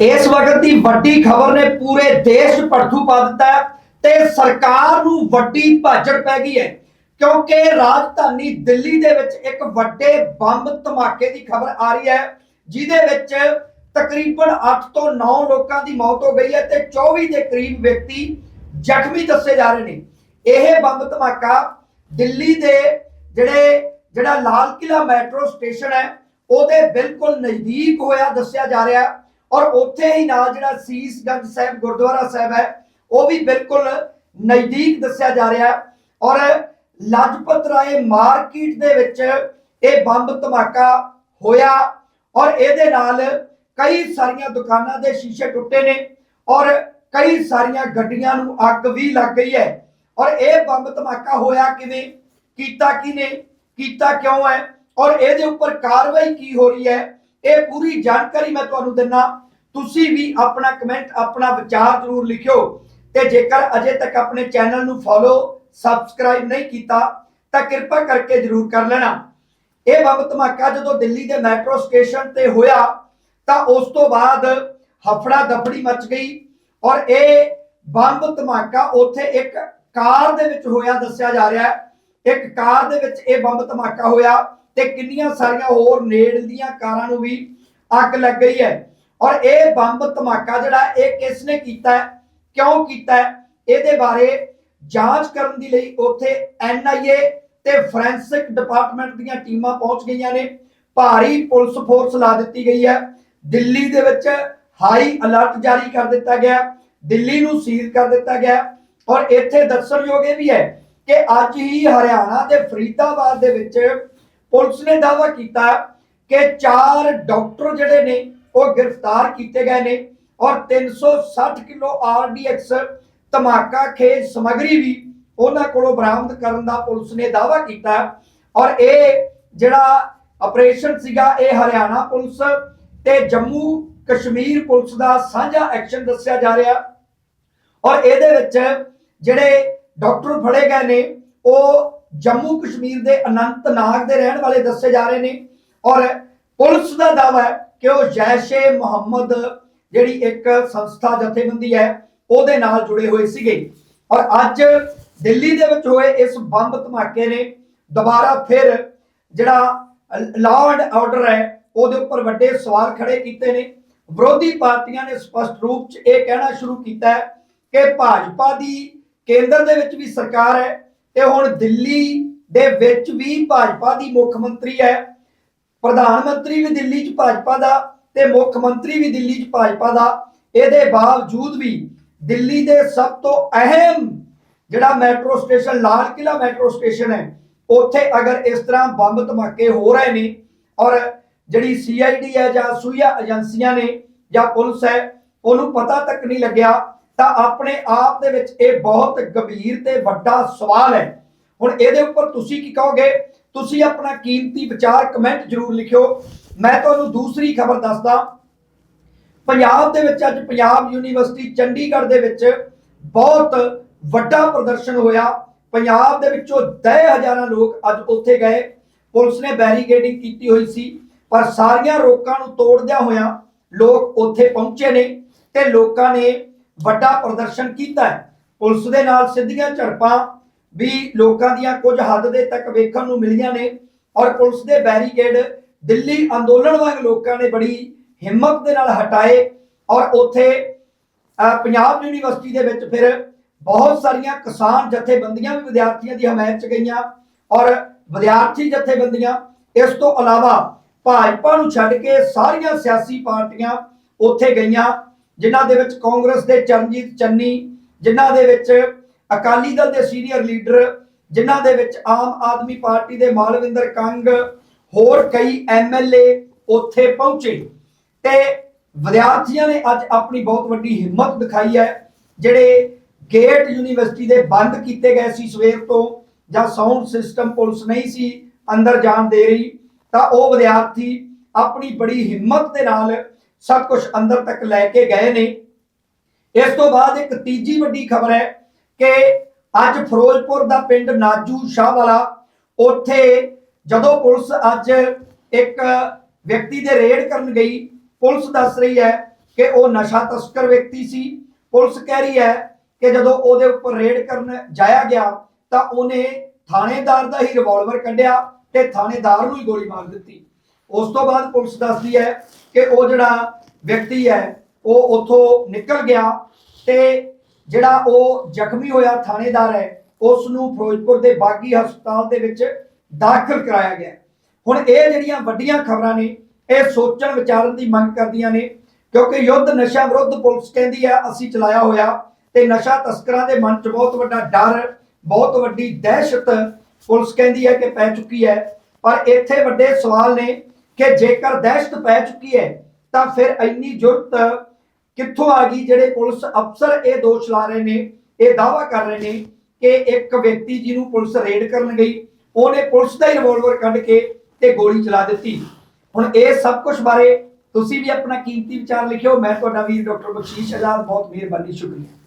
ਇਸ ਵਕਤ ਦੀ ਵੱਡੀ ਖਬਰ ਨੇ ਪੂਰੇ ਦੇਸ਼ 'ਚ ਪੜਥੂ ਪਾ ਦਿੱਤਾ ਹੈ ਤੇ ਸਰਕਾਰ ਨੂੰ ਵੱਡੀ ਭਾਜੜ ਪੈ ਗਈ ਹੈ। ਕਿਉਂਕਿ ਰਾਜਧਾਨੀ ਦਿੱਲੀ ਦੇ ਵਿੱਚ ਇੱਕ ਵੱਡੇ ਬੰਬ ਧਮਾਕੇ ਦੀ ਖਬਰ ਆ ਰਹੀ ਹੈ, ਜਿਹਦੇ ਵਿੱਚ ਤਕਰੀਬਨ 8 ਤੋਂ 9 ਲੋਕਾਂ ਦੀ ਮੌਤ ਹੋ ਗਈ ਹੈ ਤੇ 24 ਦੇ ਕਰੀਬ ਵਿਅਕਤੀ ਜ਼ਖਮੀ ਦੱਸੇ ਜਾ ਰਹੇ ਨੇ। ਇਹ ਬੰਬ ਧਮਾਕਾ ਦਿੱਲੀ ਦੇ ਜਿਹੜੇ ਜਿਹੜਾ ਲਾਲ ਕਿਲਾ ਮੈਟਰੋ ਸਟੇਸ਼ਨ ਹੈ, ਉਹਦੇ ਬਿਲਕੁਲ ਨਜ਼ਦੀਕ ਹੋਇਆ ਦੱਸਿਆ ਜਾ ਰਿਹਾ। ਔਰ ਉੱਥੇ ਹੀ ਨਾਲ ਜਿਹੜਾ ਸੀਸਗੰਜ ਸਾਹਿਬ, ਗੁਰਦੁਆਰਾ ਸਾਹਿਬ ਹੈ, ਉਹ ਵੀ ਬਿਲਕੁਲ ਨਜ਼ਦੀਕ ਦੱਸਿਆ ਜਾ ਰਿਹਾ ਹੈ। ਔਰ ਲਾਜਪਤ ਰਾਏ ਮਾਰਕੀਟ ਦੇ ਵਿੱਚ ਇਹ ਬੰਬ ਧਮਾਕਾ ਹੋਇਆ ਔਰ ਇਹਦੇ ਨਾਲ ਕਈ ਸਾਰੀਆਂ ਦੁਕਾਨਾਂ ਦੇ ਸ਼ੀਸ਼ੇ ਟੁੱਟੇ ਨੇ ਔਰ ਕਈ ਸਾਰੀਆਂ ਗੱਡੀਆਂ ਨੂੰ ਅੱਗ ਵੀ ਲੱਗ ਗਈ ਹੈ। ਔਰ ਇਹ ਬੰਬ ਧਮਾਕਾ ਹੋਇਆ ਕਿਵੇਂ? ਕੀਤਾ ਕਿਨੇ ਕੀਤਾ ਕਿਉਂ ਹੈ? ਔਰ ਇਹਦੇ ਉੱਪਰ ਕਾਰਵਾਈ ਕੀ ਹੋ ਰਹੀ ਹੈ? ਇਹ ਪੂਰੀ ਜਾਣਕਾਰੀ ਮੈਂ ਤੁਹਾਨੂੰ ਦਿੰਨਾ। ਤੁਸੀਂ ਵੀ ਆਪਣਾ ਕਮੈਂਟ ਆਪਣਾ ਵਿਚਾਰ ਜ਼ਰੂਰ ਲਿਖਿਓ। ਤੇ ਜੇਕਰ ਅਜੇ ਤੱਕ ਆਪਣੇ ਚੈਨਲ ਨੂੰ ਫੋਲੋ ਸਬਸਕ੍ਰਾਈਬ ਨਹੀਂ ਕੀਤਾ, ਤਾਂ ਕਿਰਪਾ ਕਰਕੇ ਜ਼ਰੂਰ ਕਰ ਲੈਣਾ। ਇਹ ਬੰਬ ਧਮਾਕਾ ਜਦੋਂ ਦਿੱਲੀ ਦੇ ਮੈਟਰੋ ਸਟੇਸ਼ਨ ਤੇ ਹੋਇਆ, ਤਾਂ ਉਸ ਤੋਂ ਬਾਅਦ ਹਫੜਾ ਦਫੜੀ ਮਚ ਗਈ। ਔਰ ਇਹ ਬੰਬ ਧਮਾਕਾ ਉੱਥੇ ਇੱਕ ਕਾਰ ਦੇ ਵਿੱਚ ਹੋਇਆ, ਦੱਸਿਆ ਜਾ ਰਿਹਾ ਹੈ। ਇੱਕ ਕਾਰ ਦੇ ਵਿੱਚ ਇਹ ਬੰਬ ਧਮਾਕਾ ਹੋਇਆ। ਤੇ ਕਿੰਨੀਆਂ ਸਾਰੀਆਂ ਹੋਰ ਨੇੜ ਦੀਆਂ ਕਾਰਾਂ ਨੂੰ ਵੀ ਅੱਗ ਲੱਗ ਗਈ ਹੈ। ਔਰ ਇਹ ਬੰਬ ਧਮਾਕਾ ਜਿਹੜਾ ਇਹ ਕਿਸ ਨੇ ਕੀਤਾ ਹੈ, ਕਿਉਂ ਕੀਤਾ ਹੈ, ਇਹਦੇ ਬਾਰੇ ਜਾਂਚ ਕਰਨ ਦੇ ਲਈ ਉੱਥੇ ਐਨਆਈਏ ਤੇ ਫੋਰੈਂਸਿਕ ਡਿਪਾਰਟਮੈਂਟ ਦੀਆਂ ਟੀਮਾਂ ਪਹੁੰਚ ਗਈਆਂ ਨੇ। ਭਾਰੀ ਪੁਲਿਸ ਫੋਰਸ ਲਾ ਦਿੱਤੀ ਗਈ ਹੈ। ਦਿੱਲੀ ਦੇ ਵਿੱਚ ਹਾਈ ਅਲਰਟ ਜਾਰੀ ਕਰ ਦਿੱਤਾ ਗਿਆ। ਦਿੱਲੀ ਨੂੰ ਸੀਲ ਕਰ ਦਿੱਤਾ ਗਿਆ। ਔਰ ਇੱਥੇ ਦੱਸਣਯੋਗ ਇਹ ਵੀ ਹੈ ਕਿ ਅੱਜ ਹੀ ਹਰਿਆਣਾ ਦੇ ਫਰੀਦਾਬਾਦ ਦੇ ਵਿੱਚ ਪੁਲਿਸ ਨੇ ਦਾਅਵਾ ਕੀਤਾ ਕਿ ਚਾਰ ਡਾਕਟਰ ਜਿਹੜੇ ਨੇ, ਉਹ ਗ੍ਰਿਫਤਾਰ ਕੀਤੇ ਗਏ ਨੇ ਔਰ 360 ਕਿਲੋ ਆਰਡੀਐਕਸ ਧਮਾਕਾ ਖੇਜ ਸਮਗਰੀ ਵੀ ਉਹਨਾਂ ਕੋਲੋਂ ਬਰਾਮਦ ਕਰਨ ਦਾ ਪੁਲਿਸ ਨੇ ਦਾਅਵਾ ਕੀਤਾ ਔਰ ਇਹ ਜਿਹੜਾ ਆਪਰੇਸ਼ਨ ਸੀਗਾ, ਇਹ ਹਰਿਆਣਾ ਪੁਲਿਸ ਤੇ ਜੰਮੂ ਕਸ਼ਮੀਰ ਪੁਲਿਸ ਦਾ ਸਾਂਝਾ ਐਕਸ਼ਨ ਦੱਸਿਆ ਜਾ ਰਿਹਾ ਔਰ ਇਹਦੇ ਵਿੱਚ ਜਿਹੜੇ ਡਾਕਟਰ ਫੜੇ ਗਏ ਨੇ, ਉਹ ਜੰਮੂ ਕਸ਼ਮੀਰ ਦੇ ਅਨੰਤਨਾਗ ਦੇ ਰਹਿਣ ਵਾਲੇ ਦੱਸੇ ਜਾ ਰਹੇ ਨੇ। ਔਰ ਪੁਲਿਸ ਦਾ ਦਾਅਵਾ ਹੈ ਕਿ ਉਹ ਜੈਸ਼-ਏ ਮੁਹੰਮਦ ਜਿਹੜੀ ਇੱਕ ਸੰਸਥਾ ਜਥੇਬੰਦੀ ਹੈ, ਉਹਦੇ ਨਾਲ ਜੁੜੇ ਹੋਏ ਸੀਗੇ। ਔਰ ਅੱਜ ਦਿੱਲੀ ਦੇ ਵਿੱਚ ਹੋਏ ਇਸ ਬੰਬ ਧਮਾਕੇ ਨੇ ਦੁਬਾਰਾ ਫਿਰ ਜਿਹੜਾ ਲਾਅ ਐਂਡ ਆਰਡਰ ਹੈ, ਉਹਦੇ ਉੱਪਰ ਵੱਡੇ ਸਵਾਲ ਖੜੇ ਕੀਤੇ ਨੇ। ਵਿਰੋਧੀ ਪਾਰਟੀਆਂ ਨੇ ਸਪਸ਼ਟ ਰੂਪ 'ਚ ਇਹ ਕਹਿਣਾ ਸ਼ੁਰੂ ਕੀਤਾ ਹੈ ਕਿ ਭਾਜਪਾ ਦੀ ਕੇਂਦਰ ਦੇ ਵਿੱਚ ਵੀ ਸਰਕਾਰ ਹੈ ਤੇ ਹੁਣ ਦਿੱਲੀ ਦੇ ਵਿੱਚ ਵੀ ਭਾਜਪਾ ਦੀ ਮੁੱਖ ਮੰਤਰੀ ਹੈ। ਪ੍ਰਧਾਨ ਮੰਤਰੀ ਵੀ ਦਿੱਲੀ 'ਚ ਭਾਜਪਾ ਦਾ ਤੇ ਮੁੱਖ ਮੰਤਰੀ ਵੀ ਦਿੱਲੀ 'ਚ ਭਾਜਪਾ ਦਾ। ਇਹਦੇ ਬਾਵਜੂਦ ਵੀ ਦਿੱਲੀ ਦੇ ਸਭ ਤੋਂ ਅਹਿਮ ਜਿਹੜਾ metro station, Lal Qila metro station ਹੈ, ਉੱਥੇ ਅਗਰ ਇਸ ਤਰ੍ਹਾਂ ਬੰਬ ਧਮਾਕੇ ਹੋ ਰਹੇ ਨੇ ਔਰ ਜਿਹੜੀ ਸੀਆਈਡੀ ਹੈ ਜਾਂ ਸੂਇਆ ਏਜੰਸੀਆਂ ਨੇ ਜਾਂ ਪੁਲਿਸ ਹੈ, ਉਹਨੂੰ ਪਤਾ ਤੱਕ ਨਹੀਂ ਲੱਗਿਆ ਤਾਂ ਆਪਣੇ ਆਪ ਦੇ ਵਿੱਚ ਇਹ ਬਹੁਤ ਗੰਭੀਰ ਤੇ ਵੱਡਾ ਸਵਾਲ ਹੈ। ਹੁਣ ਇਹਦੇ ਉੱਪਰ ਤੁਸੀਂ ਕੀ ਕਹੋਗੇ? ਤੁਸੀਂ ਆਪਣਾ ਕੀਮਤੀ ਵਿਚਾਰ ਕਮੈਂਟ ਜ਼ਰੂਰ ਲਿਖਿਓ। ਮੈਂ ਤੁਹਾਨੂੰ ਦੂਸਰੀ ਖਬਰ ਦੱਸਦਾ। ਪੰਜਾਬ ਦੇ ਵਿੱਚ ਅੱਜ ਪੰਜਾਬ ਯੂਨੀਵਰਸਿਟੀ ਚੰਡੀਗੜ੍ਹ ਦੇ ਵਿੱਚ ਬਹੁਤ ਵੱਡਾ ਪ੍ਰਦਰਸ਼ਨ ਹੋਇਆ। ਪੰਜਾਬ ਦੇ ਵਿੱਚੋਂ 10000 ਲੋਕ ਅੱਜ ਉੱਥੇ ਗਏ। ਪੁਲਿਸ ਨੇ ਬੈਰੀਕੇਡਿੰਗ ਕੀਤੀ ਹੋਈ ਸੀ, ਪਰ ਸਾਰੀਆਂ ਰੋਕਾਂ ਨੂੰ ਤੋੜਦਿਆਂ ਹੋਇਆਂ ਲੋਕ ਉੱਥੇ ਪਹੁੰਚੇ ਨੇ ਤੇ ਲੋਕਾਂ ਨੇ ਵੱਡਾ ਪ੍ਰਦਰਸ਼ਨ ਕੀਤਾ ਹੈ। ਪੁਲਿਸ ਦੇ ਨਾਲ ਸਿੱਧੀਆਂ ਝੜਪਾਂ ਵੀ ਲੋਕਾਂ ਦੀਆਂ ਕੁਝ ਹੱਦ ਦੇ ਤੱਕ ਵੇਖਣ ਨੂੰ ਮਿਲੀਆਂ ਨੇ ਔਰ ਪੁਲਿਸ ਦੇ ਬੈਰੀਕੇਡ ਦਿੱਲੀ ਅੰਦੋਲਨ ਵਾਂਗ ਲੋਕਾਂ ਨੇ ਬੜੀ ਹਿੰਮਤ ਦੇ ਨਾਲ ਹਟਾਏ ਔਰ ਉੱਥੇ ਪੰਜਾਬ ਯੂਨੀਵਰਸਿਟੀ ਦੇ ਵਿੱਚ ਫਿਰ ਬਹੁਤ ਸਾਰੀਆਂ ਕਿਸਾਨ ਜਥੇਬੰਦੀਆਂ ਵੀ ਵਿਦਿਆਰਥੀਆਂ ਦੀ ਹਮਾਇਤ 'ਚ ਗਈਆਂ ਔਰ ਵਿਦਿਆਰਥੀ ਜਥੇਬੰਦੀਆਂ, ਇਸ ਤੋਂ ਇਲਾਵਾ ਭਾਜਪਾ ਨੂੰ ਛੱਡ ਕੇ ਸਾਰੀਆਂ ਸਿਆਸੀ ਪਾਰਟੀਆਂ ਉੱਥੇ ਗਈਆਂ ਜਿਨ੍ਹਾਂ ਦੇ ਵਿੱਚ ਕਾਂਗਰਸ ਦੇ ਚਰਨਜੀਤ ਚੰਨੀ, ਜਿਨ੍ਹਾਂ ਦੇ ਵਿੱਚ ਅਕਾਲੀ ਦਲ ਦੇ ਸੀਨੀਅਰ ਲੀਡਰ, ਜਿਨ੍ਹਾਂ ਦੇ ਵਿੱਚ ਆਮ ਆਦਮੀ ਪਾਰਟੀ ਦੇ ਮਾਲਵਿੰਦਰ ਕੰਗ, ਹੋਰ ਕਈ ਐਮਐਲਏ ਉੱਥੇ ਪਹੁੰਚੇ। ਤੇ ਵਿਦਿਆਰਥੀਆਂ ਨੇ ਅੱਜ ਆਪਣੀ ਬਹੁਤ ਵੱਡੀ ਹਿੰਮਤ ਦਿਖਾਈ ਹੈ, ਜਿਹੜੇ ਗੇਟ ਯੂਨੀਵਰਸਿਟੀ ਦੇ ਬੰਦ ਕੀਤੇ ਗਏ ਸੀ ਸਵੇਰ ਤੋਂ, ਜਾਂ ਸਾਊਂਡ ਸਿਸਟਮ ਪੁਲਿਸ ਨਹੀਂ ਸੀ ਅੰਦਰ ਜਾਣ ਦੇ ਰਹੀ, ਤਾਂ ਉਹ ਵਿਦਿਆਰਥੀ ਆਪਣੀ ਬੜੀ ਹਿੰਮਤ ਦੇ ਨਾਲ ਸਭ ਕੁਝ ਅੰਦਰ ਤੱਕ ਲੈ ਕੇ ਗਏ ਨੇ। ਇਸ ਤੋਂ ਬਾਅਦ ਇੱਕ ਤੀਜੀ ਵੱਡੀ ਖਬਰ ਹੈ ਕਿ ਅੱਜ ਫਿਰੋਜ਼ਪੁਰ ਦਾ ਪਿੰਡ ਨਾਜੂ ਸ਼ਾਹ ਵਾਲਾ, ਉੱਥੇ ਜਦੋਂ ਪੁਲਿਸ ਅੱਜ ਇੱਕ ਵਿਅਕਤੀ ਦੇ ਰੇਡ ਕਰਨ ਗਈ, ਪੁਲਿਸ ਦੱਸ ਰਹੀ ਹੈ ਕਿ ਉਹ ਨਸ਼ਾ ਤਸਕਰ ਵਿਅਕਤੀ ਸੀ। ਪੁਲਿਸ ਕਹਿ ਰਹੀ ਹੈ ਕਿ ਜਦੋਂ ਉਹਦੇ ਉੱਪਰ ਰੇਡ ਕਰਨ ਜਾਇਆ ਗਿਆ, ਤਾਂ ਉਹਨੇ ਥਾਣੇਦਾਰ ਦਾ ਹੀ ਰਿਵਾਲਵਰ ਕੱਢਿਆ ਤੇ ਥਾਣੇਦਾਰ ਨੂੰ ਹੀ ਗੋਲੀ ਮਾਰ ਦਿੱਤੀ। ਉਸ ਤੋਂ ਬਾਅਦ ਪੁਲਿਸ ਦੱਸਦੀ ਹੈ ਕਿ ਉਹ ਜਿਹੜਾ ਵਿਅਕਤੀ ਹੈ, ਉਹ ਉੱਥੋਂ ਨਿਕਲ ਗਿਆ ਤੇ ਜਿਹੜਾ ਉਹ ਜ਼ਖਮੀ ਹੋਇਆ ਥਾਣੇਦਾਰ ਹੈ, ਉਸ ਨੂੰ ਫਿਰੋਜ਼ਪੁਰ ਦੇ ਬਾਗੀ ਹਸਪਤਾਲ ਦੇ ਵਿੱਚ ਦਾਖਲ ਕਰਾਇਆ ਗਿਆ। ਹੁਣ ਇਹ ਜਿਹੜੀਆਂ ਵੱਡੀਆਂ ਖਬਰਾਂ ਨੇ, ਇਹ ਸੋਚਣ ਵਿਚਾਰਨ ਦੀ ਮੰਗ ਕਰਦੀਆਂ ਨੇ, ਕਿਉਂਕਿ ਯੁੱਧ ਨਸ਼ਾ ਵਿਰੁੱਧ ਪੁਲਿਸ ਕਹਿੰਦੀ ਹੈ, ਅਸੀਂ ਚਲਾਇਆ ਹੋਇਆ ਤੇ ਨਸ਼ਾ ਤਸਕਰਾਂ ਦੇ ਮਨ 'ਚ ਬਹੁਤ ਵੱਡਾ ਡਰ, ਬਹੁਤ ਵੱਡੀ ਦਹਿਸ਼ਤ ਪੁਲਿਸ ਕਹਿੰਦੀ ਹੈ ਕਿ ਪੈ ਚੁੱਕੀ ਹੈ। ਪਰ ਇੱਥੇ ਵੱਡੇ ਸਵਾਲ ਨੇ ਕਿ ਜੇਕਰ ਦਹਿਸ਼ਤ ਪੈ ਚੁੱਕੀ ਹੈ, ਤਾਂ ਫਿਰ ਇੰਨੀ ਜੁਰਤ ਕਿੱਥੋਂ ਆ ਗਈ? ਜਿਹੜੇ ਪੁਲਿਸ ਅਫਸਰ ਇਹ ਦੋਸ਼ ਲਾ ਰਹੇ ਨੇ, ਇਹ ਦਾਵਾ ਕਰ ਰਹੇ ਨੇ ਕਿ ਇੱਕ ਵਿਅਕਤੀ ਜਿਹਨੂੰ ਪੁਲਿਸ ਰੇਡ ਕਰਨ ਗਈ, ਉਹਨੇ ਪੁਲਿਸ ਦਾ ਹੀ ਰਿਵਾਲਵਰ ਕੱਢ ਕੇ ਤੇ ਗੋਲੀ ਚਲਾ ਦਿੱਤੀ। ਹੁਣ ਇਹ ਸਭ ਕੁਝ ਬਾਰੇ ਤੁਸੀਂ ਵੀ ਆਪਣਾ ਕੀਮਤੀ ਵਿਚਾਰ ਲਿਖਿਓ। ਮੈਂ ਤੁਹਾਡਾ ਵੀਰ ਡਾਕਟਰ ਬਖਸ਼ੀਸ਼ ਆਜ਼ਾਦ ਬਹੁਤ ਮਿਹਰਬਾਨੀ, ਸ਼ੁਕਰੀਆ।